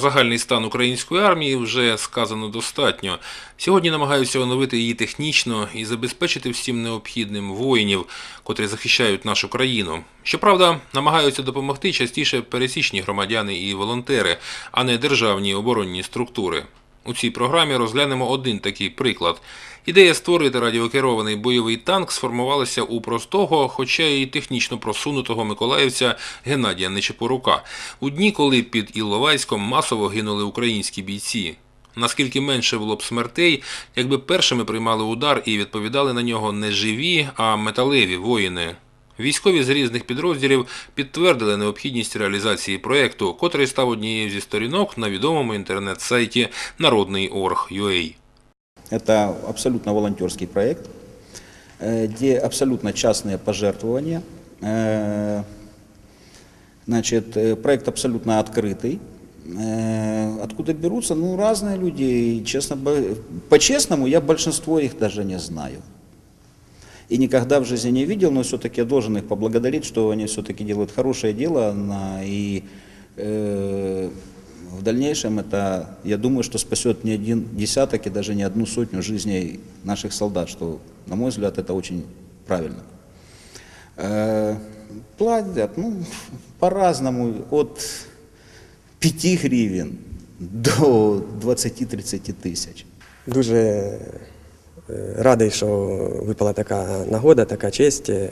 Загальний стан української армії вже сказано достатньо. Сьогодні намагаються оновити її технічно і забезпечити всім необхідним воїнів, котрі захищають нашу країну. Щоправда, намагаються допомогти частіше пересічні громадяни і волонтери, а не державні оборонні структури. У цій програмі розглянемо один такий приклад. Ідея створити радіокерований бойовий танк сформувалася у простого, хоча й технічно просунутого миколаївця Геннадія Нечепорука у дні, коли під Іловайськом масово гинули українські бійці. Наскільки менше було б смертей, якби першими приймали удар і відповідали на нього не живі, а металеві воїни. Військові з різних підрозділів підтвердили необхідність реалізації проєкту, котрий став однією зі сторінок на відомому інтернет-сайті Народний.орг.ua. Это абсолютно волонтерский проект, э, где абсолютно частные пожертвования. Э, Значит, э, проект абсолютно открытый. Э, Откуда берутся? Ну, разные люди. И, честно, бо- по-честному, я большинство их даже не знаю. И никогда в жизни не видел, но все-таки я должен их поблагодарить, что они все-таки делают хорошее дело. И э, в дальнейшем это, я думаю, что спасет не один десяток и даже не одну сотню жизней наших солдат, что, на мой взгляд, это очень правильно. Э, Платят, ну, по-разному, от 5 гривен до 20-30 тисяч. Дуже радий, що випала така нагода, така честь. Е,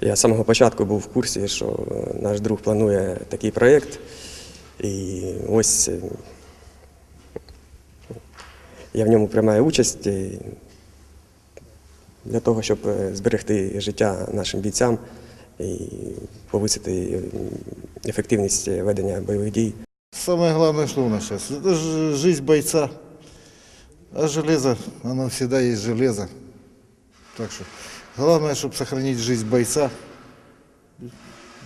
Я з самого початку був в курсі, що наш друг планує такий проєкт. І ось е, я в ньому приймаю участь е, для того, щоб е, зберегти життя нашим бійцям і повисити е, ефективність ведення бойових дій. Самое главное, что у нас это же жизнь бойца. А железо, оно всегда есть железо. Так что главное, чтобы сохранить жизнь бойца.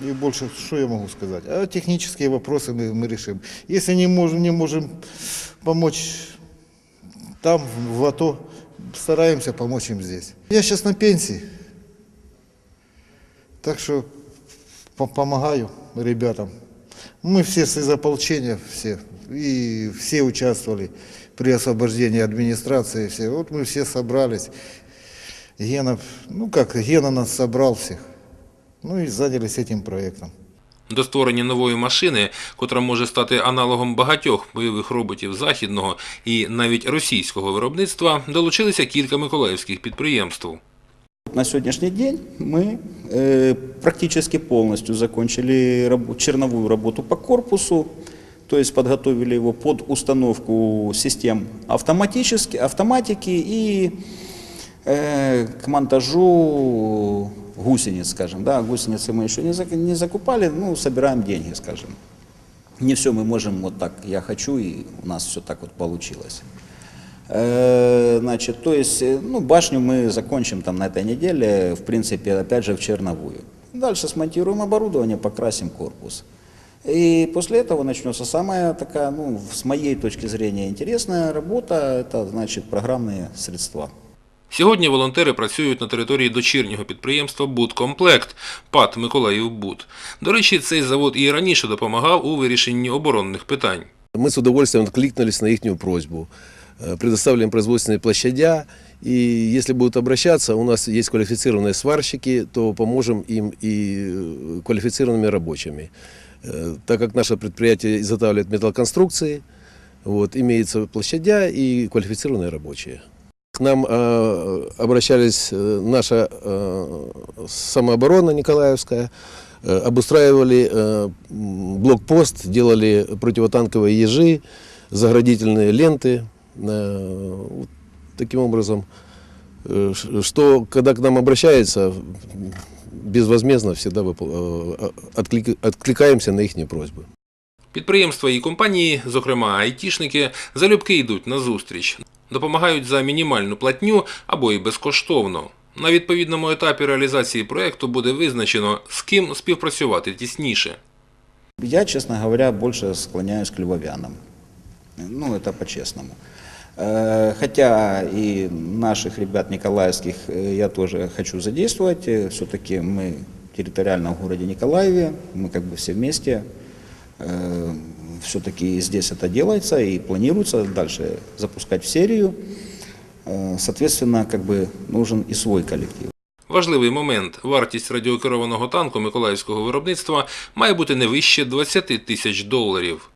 И больше, что я могу сказать? А технические вопросы мы, мы решим. Если не можем, не можем помочь там, в АТО, стараемся помочь им здесь. Я сейчас на пенсии. Так что по- помогаю ребятам. Мы все из ополчения, все, и все участвовали при освобождении администрации, все. Вот мы все собрались. Гена, ну как, Гена нас собрал всех. Ну и занялись этим проектом. До створення нової машини, котра може стати аналогом багатьох бойових роботів західного і навіть російського виробництва, долучилися кілька миколаївських підприємств. На сегодняшний день мы э, практически полностью закончили раб- черновую работу по корпусу, То есть подготовили его под установку систем автоматически, автоматики и э, к монтажу гусениц, скажем. Да, гусеницы мы еще не, зак- не закупали, ну, собираем деньги, скажем. Не все мы можем вот так, я хочу, и у нас все так вот получилось. Э, Значит, то есть, э, ну, башню мы закончим там на этой неделе, в принципе, опять же, в черновую. Дальше смонтируем оборудование, покрасим корпус. И после этого начнется самая такая, ну, с моей точки зрения, интересная работа, это, значит, программные средства. Сьогодні волонтери працюють на території дочірнього підприємства «Будкомплект» ПАТ «Миколаївбуд». До речі, цей завод і раніше допомагав у вирішенні оборонних питань. Мы с удовольствием откликнулись на их просьбу. Э, Предоставили им производственные площадя, и если будут обращаться, у нас есть квалифицированные сварщики, то поможем им и э, квалифицированными рабочими. Э, Так как наше предприятие изготавливает металлоконструкции, вот, имеется площадя и квалифицированные рабочие. К нам э, обращались э, наша э, самооборона Николаевская, э, обустраивали э, блокпост, делали противотанковые ежи, заградительные ленты. Э, вот таким образом, э, что когда к нам обращаются, безвозмездно всегда выпол- э, отклик- откликаемся на их просьбы. Підприємства і компанії, зокрема айтішники, залюбки йдуть на зустріч, допомагають за мінімальну платню або й безкоштовно. На відповідному етапі реалізації проєкту буде визначено, з ким співпрацювати тісніше. Я, честно говоря, больше склоняюсь к львовянам. Ну, это по-честному. Э, Хотя и наших ребят николаевских э, я тоже хочу задействовать. Все-таки мы территориально в городе Николаеве, мы как бы все вместе. Э, все-таки здесь это делается и планируется дальше запускать в серию. Э, Соответственно, как бы нужен и свой коллектив. Важливий момент. Вартість радіокерованого танку миколаївського виробництва має бути не вище 20 тисяч доларів.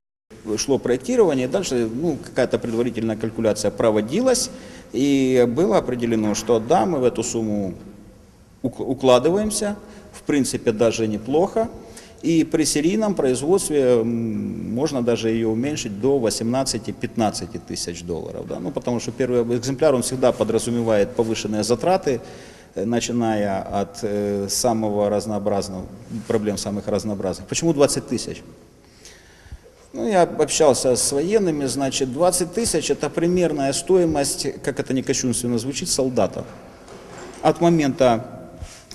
шло проектирование, дальше ну, какая-то предварительная калькуляция проводилась, и было определено, что да, мы в эту сумму ук- укладываемся, в принципе, даже неплохо, и при серийном производстве м, можно даже ее уменьшить до 18-15 тысяч долларов. Да? Ну, потому что первый экземпляр, он всегда подразумевает повышенные затраты, э, начиная от э, самого разнообразного, проблем самых разнообразных. Почему 20 тысяч? Ну, я общался с военными, значит, 20 тысяч – это примерная стоимость, как это не кощунственно звучит, солдата. От момента,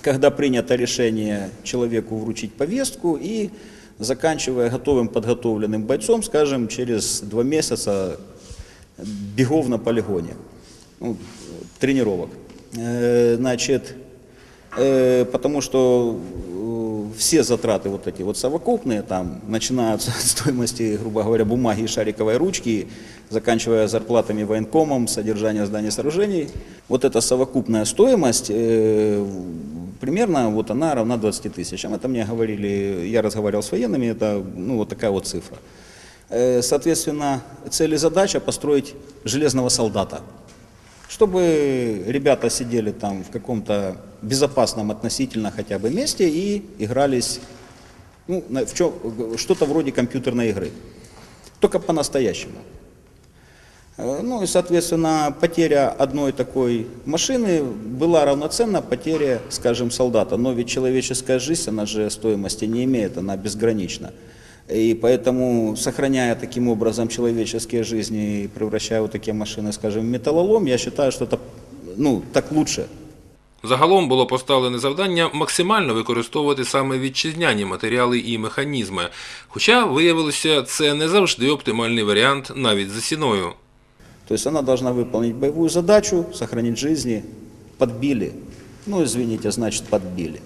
когда принято решение человеку вручить повестку и заканчивая готовым подготовленным бойцом, скажем, через два месяца бегов на полигоне, ну, тренировок. Э, Значит, Э, потому что все затраты вот эти вот совокупные, там, начинаются от стоимости, грубо говоря, бумаги и шариковой ручки, заканчивая зарплатами военкомом, содержание зданий сооружений. Вот эта совокупная стоимость, э, примерно вот она равна 20 тысячам. Это мне говорили, я разговаривал с военными, это ну, вот такая вот цифра. Э, Соответственно, цель и задача построить железного солдата чтобы ребята сидели там в каком-то безопасном относительно хотя бы месте и игрались ну, на- в чё- что-то вроде компьютерной игры. Только по-настоящему. Э, Ну и, соответственно, потеря одной такой машины была равноценна потере, скажем, солдата. Но ведь человеческая жизнь, она же стоимости не имеет, она безгранична. И поэтому, сохраняя таким образом человеческие жизни и превращая вот такие машины, скажем, в металлолом, я считаю, что это ну, так лучше. Загалом було поставлене завдання максимально використовувати саме вітчизняні матеріали і механізми. Хоча виявилося, це не завжди оптимальний варіант навіть за ціною. То есть она должна выполнить боевую задачу, сохранить жизни. Подбили. Ну, извините, значит, подбили.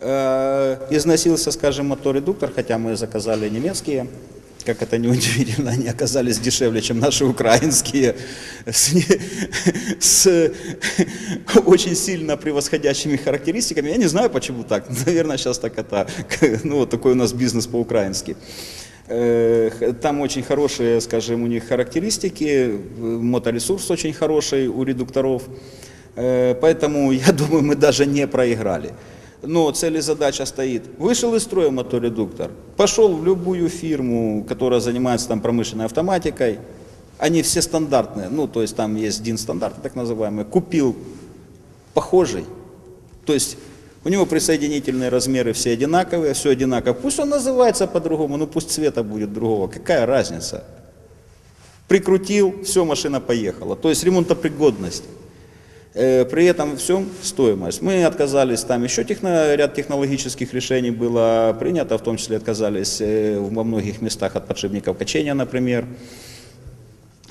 Э, Износился, скажем, мотор-редуктор, хотя мы заказали немецкие. Как это не удивительно, они оказались дешевле, чем наши украинские, с, с очень сильно превосходящими характеристиками. Я не знаю, почему так. Наверное, сейчас так это, ну, вот такой у нас бизнес по-украински. Э, Там очень хорошие, скажем, у них характеристики, моторесурс очень хороший у редукторов. Э, Поэтому, я думаю, мы даже не проиграли. Но цель и задача стоит. Вышел из строя моторедуктор, пошел в любую фирму, которая занимается там промышленной автоматикой. Они все стандартные, ну то есть там есть DIN стандарты так называемые. Купил похожий. То есть у него присоединительные размеры все одинаковые, все одинаково. Пусть он называется по-другому, но пусть цвета будет другого. Какая разница? Прикрутил, все, машина поехала. То есть ремонтопригодность. Э, При этом всем стоимость. Мы отказались, там еще техно, ряд технологических решений было принято, в том числе отказались э, во многих местах от подшипников качения, например.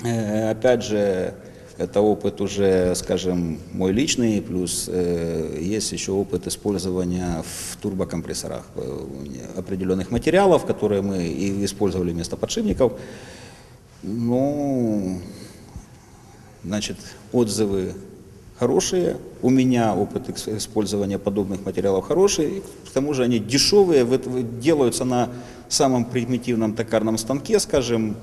Э, Опять же, это опыт уже, скажем, мой личный, плюс есть еще опыт использования в турбокомпрессорах определенных материалов, которые мы и использовали вместо подшипников. Ну, значит, отзывы хорошие. У меня опыт использования подобных материалов хороший. К тому же они дешевые, делаются на самом примитивном токарном станке, скажем,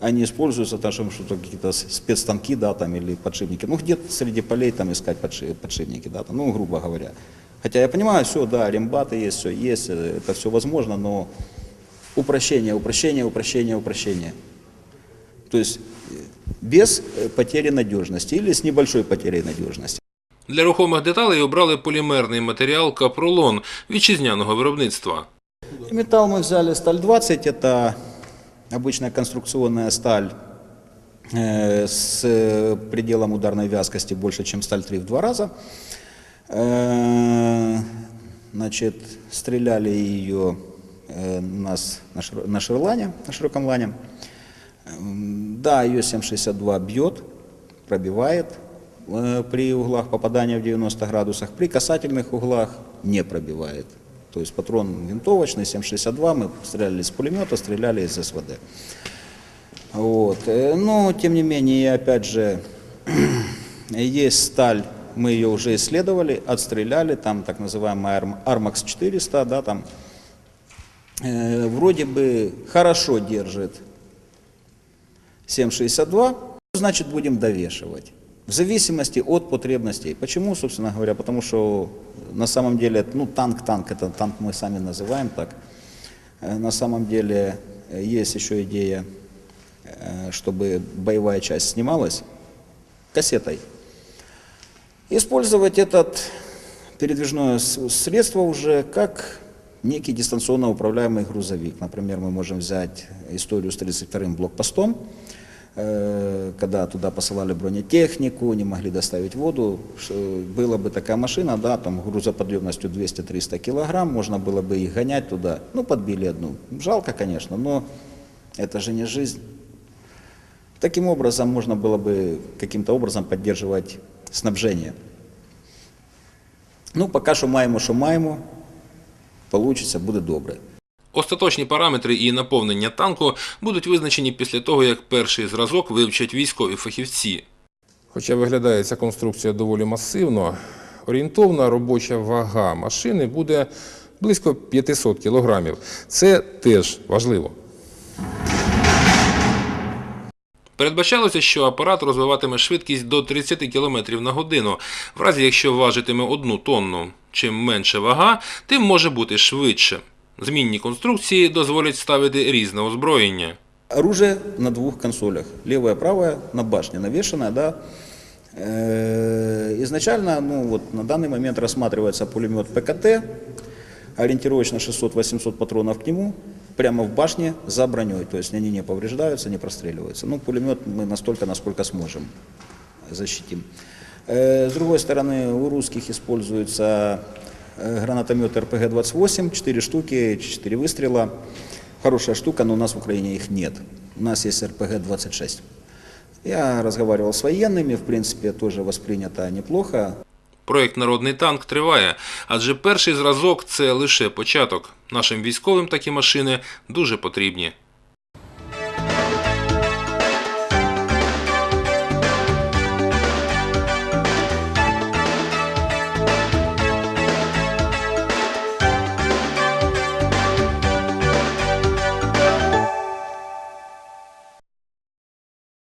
они используются там, что-то какие-то спецстанки, да, там, или подшипники. Ну, где-то среди полей там искать подши- подшипники, да, там, ну, грубо говоря. Хотя я понимаю, все, да, рембаты есть, все есть, э, это все возможно, но упрощение, упрощение, упрощение, упрощение. То есть э, без э, потери надежности или с небольшой потерей надежности. Для рухомих деталей обрали полімерний матеріал капролон вітчизняного виробництва. Металл мы взяли сталь 20, это обычная конструкционная сталь э, с э, пределом ударной вязкости больше, чем сталь 3 в два раза. Э, Значит, стреляли ее э, нас на, шир- на ширлане, на широком лане. М, Да, ее 7,62 бьет, пробивает э, при углах попадания в 90 градусах, при касательных углах не пробивает. То есть патрон винтовочный, 7,62, мы стреляли из пулемета, стреляли из СВД. Вот. э, Но, тем не менее, опять же, есть сталь, мы ее уже исследовали, отстреляли, там так называемая Armax 400, да, там э, вроде бы хорошо держит 7,62, значит будем довешивать. В зависимости от потребностей. Почему, собственно говоря? Потому что на самом деле, ну танк, танк, это танк мы сами называем так. Э, На самом деле э, есть еще идея, э, чтобы боевая часть снималась кассетой. Использовать этот передвижное средство уже как некий дистанционно управляемый грузовик. Например, мы можем взять историю с 32-м блокпостом, э, когда туда посылали бронетехнику, не могли доставить воду, была бы такая машина, да, там грузоподъемностью 200-300 килограмм, можно было бы их гонять туда, ну, подбили одну. Жалко, конечно, но это же не жизнь. Таким образом можно было бы каким-то образом поддерживать снабжение. Ну, поки що маємо, що маємо, получиться, буде добре. Остаточні параметри і наповнення танку будуть визначені після того, як перший зразок вивчать військові фахівці. Хоча виглядає ця конструкція доволі масивно, орієнтовна робоча вага машини буде близько 500 кілограмів. Це теж важливо. Передбачалося, що апарат розвиватиме швидкість до 30 км на годину, в разі якщо важитиме одну тонну. Чим менше вага, тим може бути швидше. Змінні конструкції дозволять ставити різне озброєння. Оружие на двух консолях. Левая, правая, на башне навешенная, да. Э, Изначально, ну вот на данный момент рассматривается пулемет ПКТ, ориентировочно 600-800 патронов к нему, прямо в башне за броней, то есть они не повреждаются, не простреливаются. Ну, пулемет мы настолько, насколько сможем защитим. Э, С другой стороны, у русских используется э, гранатомет РПГ-28, 4 штуки, 4 выстрела. Хорошая штука, но у нас в Украине их нет. У нас есть РПГ-26. Я разговаривал с военными, в принципе, тоже воспринято неплохо. Проєкт Народний танк триває, адже перший зразок це лише початок. Нашим військовим такі машини дуже потрібні.